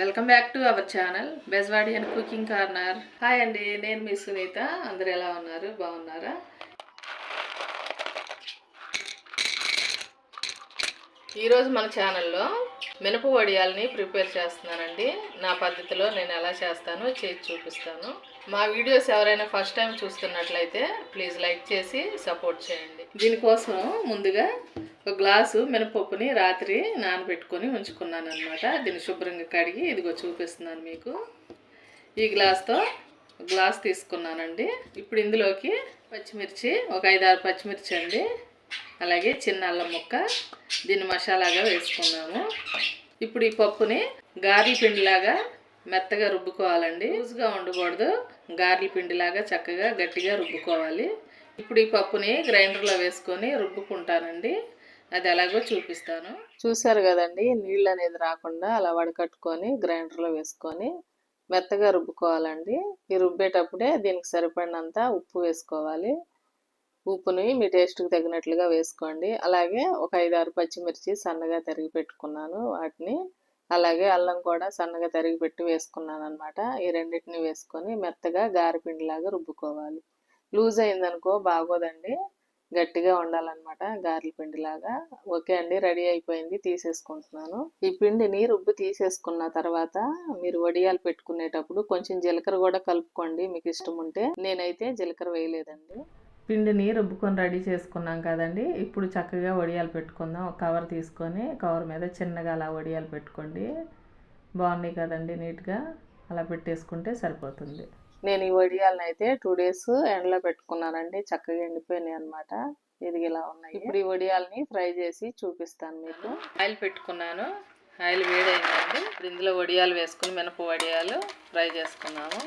Welcome back to our channel Bezwadi and cooking corner. Hi అండి నేను మీ సునీత. అందరు ఎలా ఉన్నారు? బాగున్నారా? ఈరోజు మన ఛానల్లో మినప వడియాలని ప్రిపేర్ చేస్తున్నానండి. నా పద్ధతిలో నేను ఎలా చేస్తానో చేసి చూపిస్తాను. మా వీడియోస్ ఎవరైనా ఫస్ట్ టైం చూస్తున్నట్లయితే ప్లీజ్ లైక్ చేసి సపోర్ట్ చేయండి. దీనికోసం ముందుగా ఒక గ్లాసు మినపప్పుని రాత్రి నానబెట్టుకొని ఉంచుకున్నాను అనమాట దీన్ని శుభ్రంగా కడిగి ఇదిగో చూపిస్తున్నాను మీకు. ఈ గ్లాస్తో గ్లాస్ తీసుకున్నానండి. ఇప్పుడు ఇందులోకి పచ్చిమిర్చి ఒక ఐదారు పచ్చిమిర్చి అండి. అలాగే చిన్న అల్లం ముక్క దీన్ని మసాలాగా వేసుకున్నాము. ఇప్పుడు ఈ పప్పుని గారెల పిండిలాగా మెత్తగా రుబ్బుకోవాలండి. లూజ్గా ఉండకూడదు. గారెల పిండిలాగా చక్కగా గట్టిగా రుబ్బుకోవాలి. ఇప్పుడు ఈ పప్పుని గ్రైండర్లో వేసుకొని రుబ్బుకుంటానండి. అది ఎలాగో చూపిస్తాను. చూసారు కదండి నీళ్ళు అనేది రాకుండా అలా వడకట్టుకొని గ్రైండర్లో వేసుకొని మెత్తగా రుబ్బుకోవాలండి. ఈ రుబ్బేటప్పుడే దీనికి సరిపడినంత ఉప్పు వేసుకోవాలి. ఉప్పుని మీ టేస్ట్కి తగినట్లుగా వేసుకోండి. అలాగే ఒక ఐదు ఆరు పచ్చిమిర్చి సన్నగా తరిగి పెట్టుకున్నాను వాటిని. అలాగే అల్లం కూడా సన్నగా తరిగి పెట్టి వేసుకున్నాను అనమాట ఈ రెండింటిని వేసుకొని మెత్తగా గారెపిండిలాగా రుబ్బుకోవాలి. లూజ్ అయిందనుకో బాగోదండి. గట్టిగా ఉండాలన్నమాట గారెల పిండిలాగా. ఓకే అండి రెడీ అయిపోయింది తీసేసుకుంటున్నాను. ఈ పిండిని రుబ్బు తీసేసుకున్న తర్వాత మీరు వడియాలు పెట్టుకునేటప్పుడు కొంచెం జీలకర్ర కూడా కలుపుకోండి మీకు ఇష్టం ఉంటే. నేనైతే జీలకర్ర వేయలేదండి. పిండిని రుబ్బుకొని రెడీ చేసుకున్నాం కదండి. ఇప్పుడు చక్కగా వడియాలు పెట్టుకుందాం. కవర్ తీసుకొని కవర్ మీద చిన్నగా అలా వడియాలు పెట్టుకోండి. బాగున్నాయి కదండి నీట్గా. అలా పెట్టేసుకుంటే సరిపోతుంది. నేను ఈ వడియాలను అయితే టూ డేస్ ఎండలో పెట్టుకున్నానండి. చక్కగా ఎండిపోయినాయి అనమాట ఇది ఇలా ఉన్నాయి. ఇప్పుడు ఈ వడియాలని ఫ్రై చేసి చూపిస్తాను మీకు. ఆయిల్ పెట్టుకున్నాను. ఆయిల్ వేడైందండి. ఇప్పుడు ఇందులో వడియాలు వేసుకుని మినప వడియాలు ఫ్రై చేసుకున్నాము.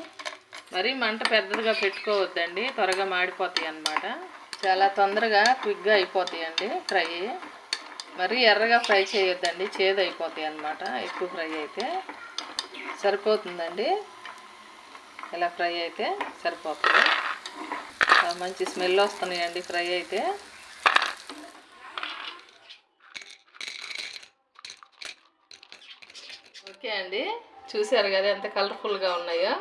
మరి మంట పెద్దదిగా పెట్టుకోవద్దండి. త్వరగా మాడిపోతాయి అన్నమాట. చాలా తొందరగా క్విక్గా అయిపోతాయండి ఫ్రై. మరి ఎర్రగా ఫ్రై చేయొద్దండి. చేదు అయిపోతాయి అన్నమాట. ఎక్కువ ఫ్రై అయితే సరిపోతుందండి. ఇలా ఫ్రై అయితే సరిపోతుంది. మంచి స్మెల్ వస్తున్నాయండి ఫ్రై అయితే. ఓకే అండి. చూశారు కదా ఎంత కలర్ఫుల్గా ఉన్నాయో.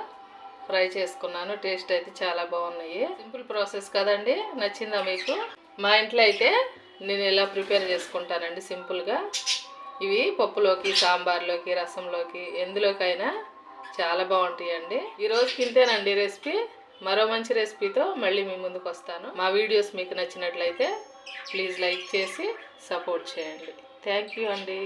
ఫ్రై చేసుకున్నాను. టేస్ట్ అయితే చాలా బాగున్నాయి. సింపుల్ ప్రాసెస్ కదండి. నచ్చిందా మీకు? మా ఇంట్లో అయితే నేను ఇలా ప్రిపేర్ చేసుకుంటానండి సింపుల్గా. ఇవి పప్పులోకి సాంబార్లోకి రసంలోకి ఎందులోకైనా చాలా బాగుంటాయండి. ఈరోజు తింటేనండి రెసిపీ. మరో మంచి రెసిపీతో మళ్ళీ మీ ముందుకు వస్తాను. మా వీడియోస్ మీకు నచ్చినట్లయితే ప్లీజ్ లైక్ చేసి సపోర్ట్ చేయండి. థ్యాంక్ యూ అండి.